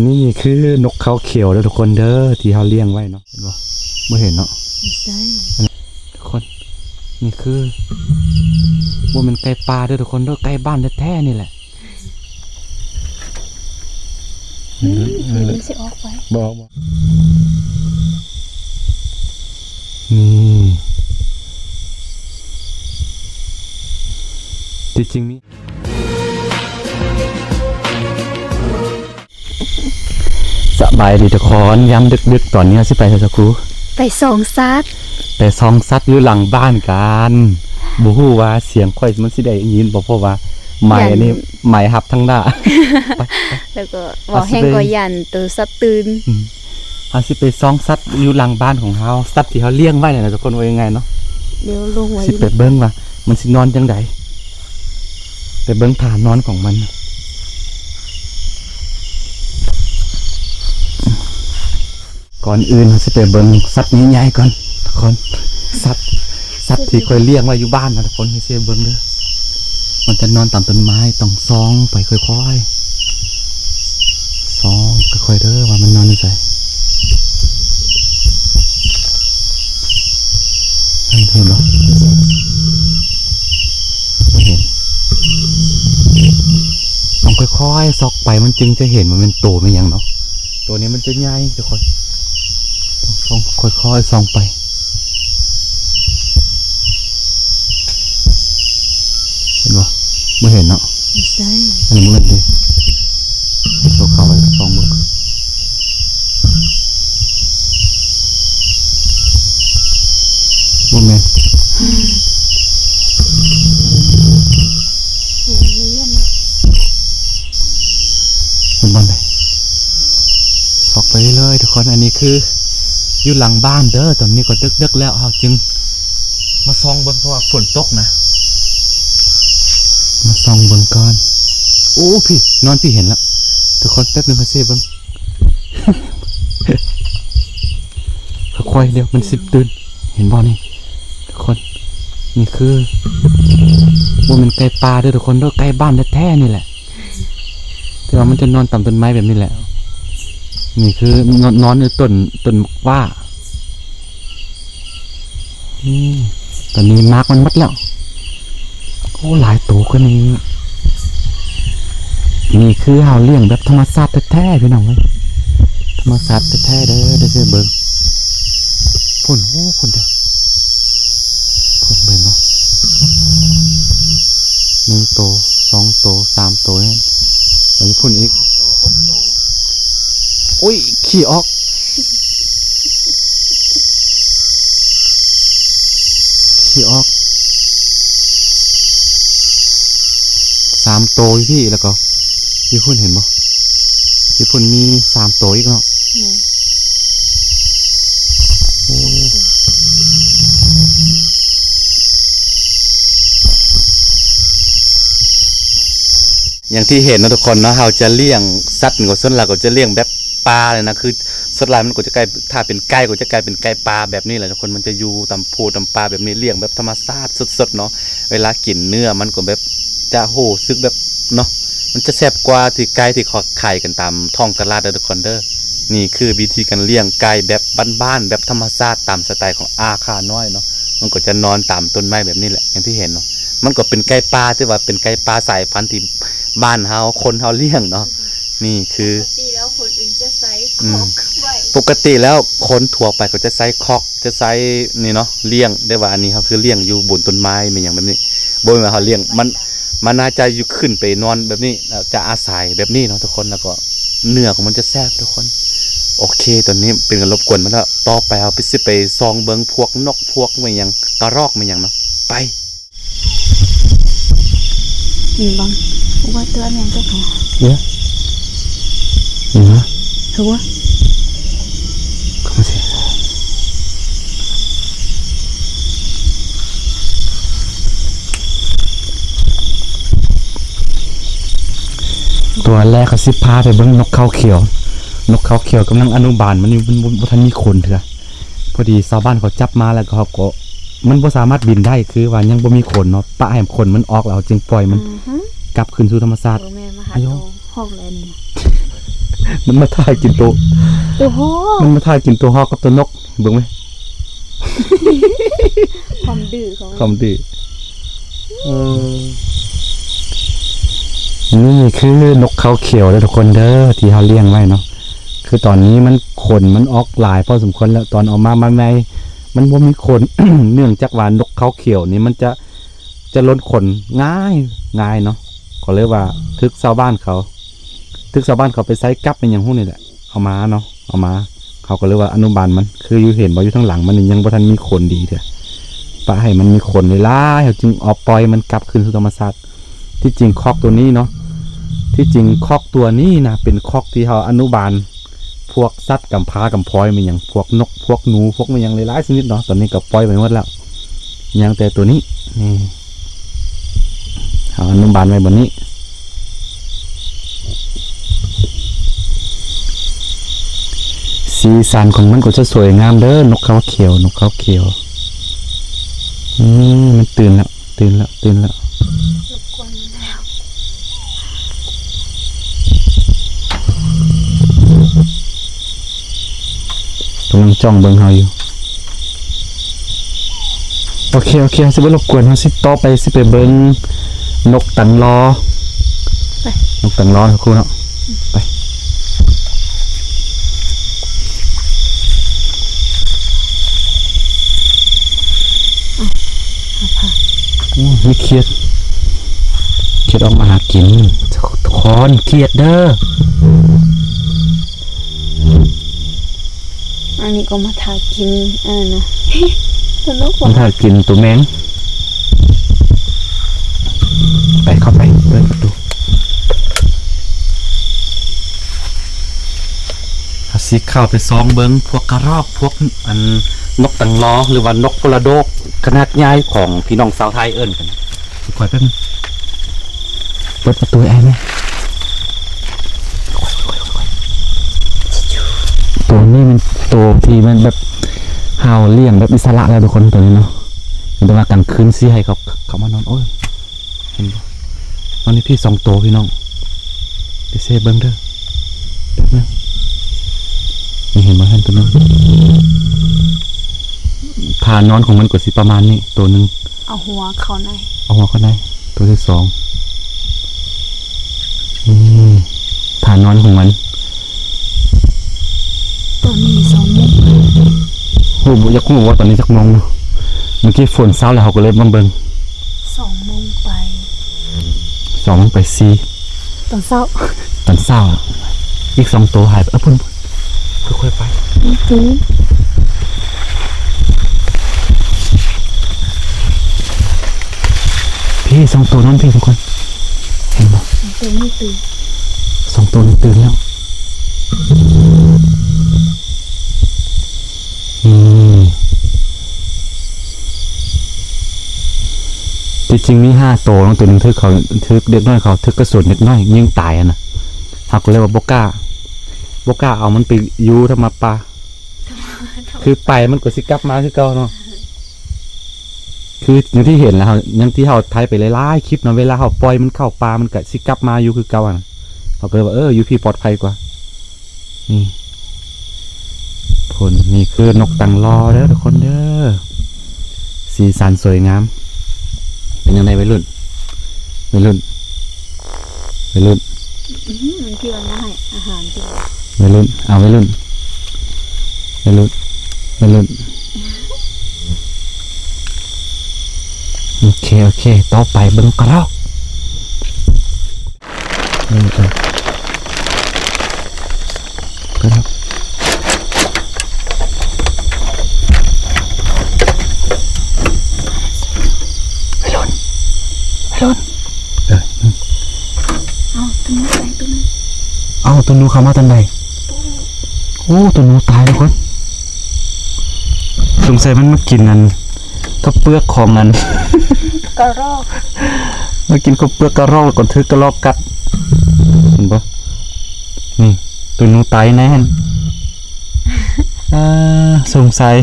นี่คือนกเขาเขียวเด้อทุกคนเด้อที่เขาเลี้ยงไว้เนาะเห็นบ่ไม่เห็นเนาะใช่ทุกคน นี่คือว่ามันไก่ป่าเด้อทุกคนเด้อไก่บ้านแท้ๆนี่แหละเดี๋ยวสิออกไปบอกบอกนี่ที่จริงนี่ สบายดีทุกคนย้ำดึกๆ ตอนนี้สิไปเถอะสักครูไปส่องซัดแต่ซองซัดอยู่หลังบ้านกันบูฮู้ว่าเสียงค่อยมันสิได้ยินบ่เพราะว่าไม้อันนี้ไม้หับทั้งหน้าแล้วก็บอกแห้งก็ยันตัวซัดตื่นเฮาสิไปซองซัดอยู่หลังบ้านของเฮาซัดที่เฮาเลี้ยงไว้น่ะนะทุกคนว่ายังไงเนาะเดี๋ยวลงไว้สิไปเบิ่งว่ามันสินอนจังไดไปเบิ่งฐานนอนของมัน ก่อนอื่นเราสิไปเบิ่งสัตว์ใหญ่ๆก่อนทุกคนสัตว์สัตว์ที่เคยเลี้ยงไว้อยู่บ้านนะทุกคนให้เสียเบิ่งเด้อมันจะนอนตามต้นไม้ต้องซองไปค่อยๆซองค่อยๆเด้อว่ามันนอนอยู่ไสเห็นเห็นบ่ไม่เห็นต้องค่อยๆซอกไปมันจึงจะเห็นว่ามันโตเป็นยังเนาะตัวนี้มันจะใหญ่ทุกคน องค่อยๆส่องไป เห็นบ่ไม่เห็นเนาะใช่อันนี้มืดดิโชว์เขาไปส่องเบิ่งบ่แม่นเห็นเลื่อนนะเป็นบ่ได้สอกไปเรื่อยๆทุกคนอันนี้คือ อยู่หลังบ้านเด้อตอนนี้ก็ดึกๆแล้วเฮาจึง มาส่องเบิ่งเพราะว่าฝนตกนะ มาส่องเบิ่งก่อนโอ้พี่ นอนพี่เห็นแล้วทุกคนแป๊บนึงมาเซ่เบิ่งค่อยๆเดี๋ยวมันสิบตื่นเห็นบ่นี่ทุกคน นี่คือว่ามันไก่ป่าเด้อทุกคนเด้อไก่บ้านแท้ๆนี่แหละแต่ว่ามันจะนอนตามต้นไม้แบบนี้แหละ นี่คือนอนนอนอยู่ต้นต้นว่านี่ตอนนี้มาร์กมันมัดแล้วโอ้หลายตัวกว่านี้นี่คือเฮาเลี้ยงแบบธรรมชาติแท้ๆพี่น้องเว้ยธรรมชาติแท้ๆเด้อเด้อเบิ่งพุ่นโอ้พุ่นเด้อพุ่นเบิ่งเนาะหนึ่งโตวสองโตวสามโตวนั่นเดี๋ยวพุ่นอีกหกโตโอ้ย ขี่ออก ขี่ออก สามโตอยู่พี่แล้วก็ญี่ปุ่นเห็นบ่ญี่ปุ่นมีสามโตอีกเนาะโอ้อย่างที่เห็นนะทุกคนเนาะเราจะเลี้ยงสัตว์ก็ส่วนหลักก็จะเลี้ยงแบบ ปลาเลยนะคือส่วนหลายมันก็จะกลายถ้าเป็นไก่ก็จะกลายเป็นไก่ปลาแบบนี้แหละทุกคนมันจะอยู่ตามโพตามปลาแบบนี้เลี้ยงแบบธรรมชาติสดๆเนาะเวลากินเนื้อมันก็แบบจะโหซึกแบบเนาะมันจะแซ่บกว่าที่ไก่ที่เขาขายกันตามท้องตลาดเดอทุกคนเด้อนี่คือวิธีการเลี้ยงไก่แบบบ้านๆแบบธรรมชาติตามสไตล์ของอาคาน้อยเนาะมันก็จะนอนตามต้นไม้แบบนี้แหละอย่างที่เห็นเนาะมันก็เป็นไก่ปลาที่ว่าเป็นไก่ปลาสายพันธุ์ที่บ้านเฮาคนเฮาเลี้ยงเนาะนี่คือ อืขมอกไว้ปกติแล้วคนทั่วไปก็จะใช้คอกจะใช้นี่เนาะเลี้ยงได้ว่าอันนี้เขาคือเลี้ยงอยู่บนต้นไม้เป็นอย่างแบบนี้บนเขาเลี้ยงมันมันน่าจะอยู่ขึ้นไปนอนแบบนี้แล้วจะอาศัยแบบนี้เนาะทุกคนแล้วก็เนื้อของมันจะแซ่บทุกคน โอเคตอนนี้เป็นการรบกวนมาแล้วต่อไปเอาไปสิไปซองเบิงพวกนกพวกไม่ยังกระรอกไม่ยังเนาะไปมีบ้างว่าตัวแมงเจ้าของเดี๋ยวนี่นะ ถือว่าเข้ามาสิตัวแรกเขาสิพาไปเบิ่งนกเขาเขียว นกเขาเขียวกำลังอนุบาลมันอยู่มันบ่บ่ทันมีขนเถอะพอดีชาวบ้านเขาจับมาแล้วก็เขาก็มันบ่สามารถบินได้คือว่ายังบ่มีขนเนาะปะให้ขนมันออกแล้วจึงปล่อยมัน อือฮึกลับคืนสู่ธรรมชาติ โอ้แม่มาหาอายุโตห้องแล้วนี่นะ มันมาถ่ายกินตัวตัวโหมันมาถ่ายกินตัวฮอกกับตัวนกเบิ่งไหมความดื้อของคำดีเออนี่คือนกเขาเขียวเด้อทุกคนเด้อที่เขาเลี้ยงไว้เนาะคือตอนนี้มันขนมันออกหลายพอสมควรแล้วตอนเอามามันไม่มันบ่มีขนเนื่องจากว่านกเขาเขียวนี่มันจะจะล้นขนง่ายง่ายเนาะก็เลยว่าทึกชาวบ้านเขา ทึกชาวบ้านเขาไปไซกับเป็นอย่างพวกนี้แหละเอามาเนาะเอามา เขาก็เลยกว่าอนุบาลมัน คืออยู่เห็นบ่อยู่ทั้งหลังมันยังบ่ทันมีขนดีเถอะปะให้มันมีขนเวลาเขาจึงออกปล่อยมันกลับคืนสู่ธรรมชาติที่จริงคอกตัวนี้เนาะที่จริงคอกตัวนี้นะเป็นคอกที่เขาอนุบาล พวกสัตว์กำพร้ากำพร้อยมันอย่างพวกนก พวกหนูพวกมันอย่างหลายๆชนิดเนาะตอนนี้ก็ปล่อยไปหมดแล้วยังแต่ตัวนี้นี่เขาอนุบาลไว้บนนี้ สีสันของมันก็จะสวยงามเด้อนกเขาเขียวนกเขาเขียวอืมมันตื่นแล้วตื่นแล้วตื่นแล้วกำลังจ้องเบิ่งเฮาอยู่โอเคโอเคสิบ่รบกวนเฮาสิต่อไปสิไปเบิ่งนกตังรอไปนกตังรอสักครู่เนาะไป โอ้ไม่เครียดเครียดออกมาหากินทุกคนเครียดเด้ออันนี้ก็มาทากินเออนะสนุกมัว่ะนถ้ากินตัวแมงไปเข้าไปเปิดประตูเอาสีเข้าไปซองเบิงพวกกระรอกพวกอันนกตังล้อหรือว่านกกระโดก ขนาดใหญ่ของพี่น้องสาวไทยเอิ้นกันคอยแป๊บนึงเปิดประตูไอ้ไหมตัวนี้มันตัวที่มันแบบเฮาเลี้ยงแบบอิสระแล้วทุกคนตัวนี้เนาะเห็นแต่ว่ากลางคืนสิให้เขาเขามานอนโอ้ยเห็นบ่ตอนนี้พี่สองตัวพี่น้องไปเซเบิ้งเด้อแป๊บนึงไม่เห็นมาเห็นตัวนึง พานอนของมันกว่าสิประมาณนี้ตัวหนึ่งเอาหัวเขาในเอาหัวเข้าในตัวที่สองนี่ฐานนอนของมัน ตัวนี้สองมุกโอ้โหอยากรู้ว่าตอนนี้จักโมงเนอะเมื่อกี้ฝนเศร้าแล้วเขาก็เลยมาเบิ่งสองโมงไปสองโมงไปสี่ตอนเช้าตอนเศร้าอะอีกสองตัวหายไปเออพุ่นพุ่นค่อยๆไปนี่ตื้อ พี่สองตัวนั้นพี่ทุกคน เห็นปะตัวนี้ตื้อสองตัวนี้ตื่นแล้วนี่ที่จริงมีห้าตัวน้องตัวหนึ่งทึกเขาทึกเด็กน้อยเขาทึกกระสุนเด็กน้อยยิงตายอะนะเขาก็เรียกว่าบก้าบก้าเอามันไปอยูทำมาปลาคือไปมันก็สิกลับมาคือเก่าเนาะ คืออย่างที่เห็นแล้วครับอย่างที่เขาไทยไปหลายๆคลิปเนาะเวลาเขาปล่อยมันเข้าปลามันก็สิกลับมาอยู่คือเก่าอะนะเขาก็เลยว่าเอออยู่พี่ปลอดภัยกว่า นี่ผลนี่คือนกตังรอเด้อทุกคนเด้อสีสันสวยงาม เป็นยังไงวัยรุ่นวัยรุ่นวัยรุ่นอื้อหือมันที่ว่าง่ายอาหารที่ว่าวัยรุ่นเอาวัยรุ่นวัยรุ่นวัยรุ่น โอเค โอเค ต่อไปเบิ้งกระรอกนี่เออกระรอกวัยรุ่นวัยรุ่นเออเอาตัวนี้ใส่ตัวนั้นเอาตัวหนูเข้ามาตันใดโอ้ตัวหนูตายแล้วคนสงสัยมันมากินนัน ข้าวเปลือกของนันกระรอกมากินข้าวเปลือกกระรอกแล้วก็ถือกระรอกกัดเห็นปะนี่ตัวหนูตายแน่นอ่าสงสัย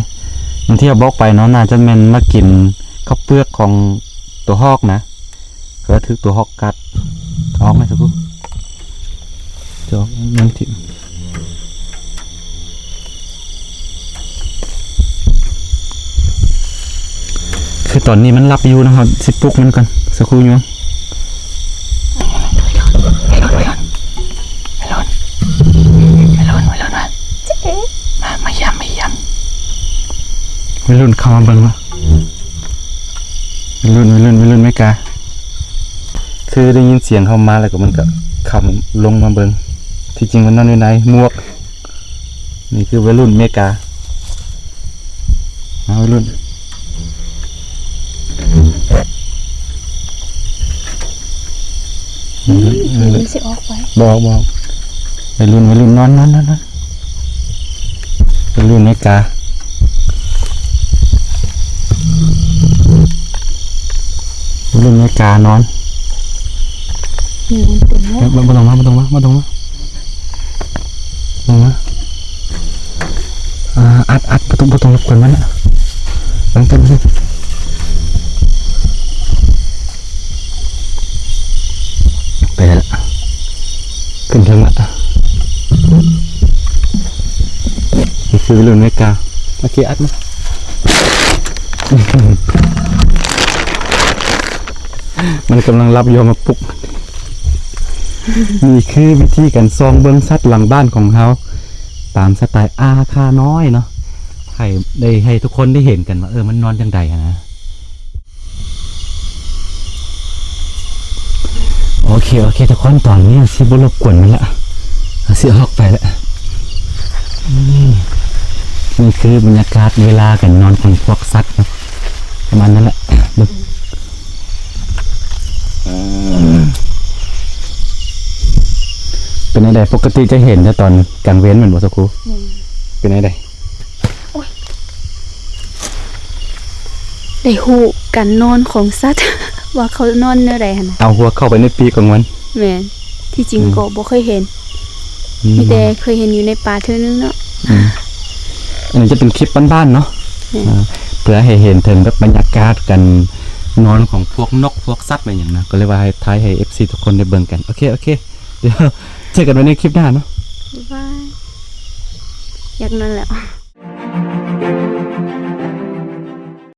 อย่างที่เราบอกไปเนาะน่าจะแม่นมากินข้าวเปลือกของตัวฮอกนะก็ถือตัวฮอกกัดออกไหมสักครู่จอกยังทิ่ม คือตอนนี้มันรับอยู่นะครับสิปลุกมันก่อนสักครู่อยู่มามาย้ำมาย้ำวัยรุ่นเข้ามาเบิ่งวะวัยรุ่นวัยรุ่นวัยรุ่นไม่กาคือได้ยินเสียงเข้ามาแล้วก็มันก็ขับลงมาเบิ่งที่จริงมันนอนอยู่ในมวก นี่คือวัยรุ่นเมกามาวัยรุ่น มันสิออกไปบอกบอกวัยรุ่นวัยรุ่นนอนนอนนอนนอนวัยรุ่นเมกาวัยรุ่นเมกานอนอืมเต็มแล้วเอ้ยมามาตรงมามาตรงมามาตรงมาตรงมาอัดอัดประตูประตูรบกวนมันอะตั้งเต็มเลยไปแล้วล่ะ ขึ้นถึงละนี่คือรุ่นเมกาเมื่อกี้อัดมามันกำลังรับโยมมาปุกนี่คือวิธีการซองเบิ้งสัตว์หลังบ้านของเขาตามสไตล์อาคาน้อยเนาะให้ได้ให้ทุกคนได้เห็นกันว่าเออมันนอนจังใดนะ โอเค โอเคทุกคนตอนนี้สิบรบกวนมันละเอาสิออกไปละนี่คือบรรยากาศเวลากันนอนของพวกสัตว์เนะประมาณนั้นแหละเบิ่งเป็นไงใดปกติจะเห็นแต่ตอนกลางเว้นเหมือนบอสักครู่เป็นไงใดได้ฮู้กันนอนของสัตว์ ว่าเขานอนแนวใดหั่นน่ะเอาหัวเข้าไปในปีกของมันแม่นที่จริงก็บ่เคยเห็น อืมมีแต่เคยเห็นอยู่ในป่าเท่านึงเนาะ อืมอันนี้จะเป็นคลิปบ้านๆเนาะอืม อ่าเพื่อให้เห็นถึงแบบบรรยากาศกันนอนของพวกนกพวกสัตว์อะไรอย่างนะก็เลยว่าให้ท้ายให้ FC ทุกคนได้เบิ่งกัน โอเคโอเคเดี๋ยวเจอกันไว้ในคลิปหน้าเนาะบ๊ายบายอยากนอนแล้ว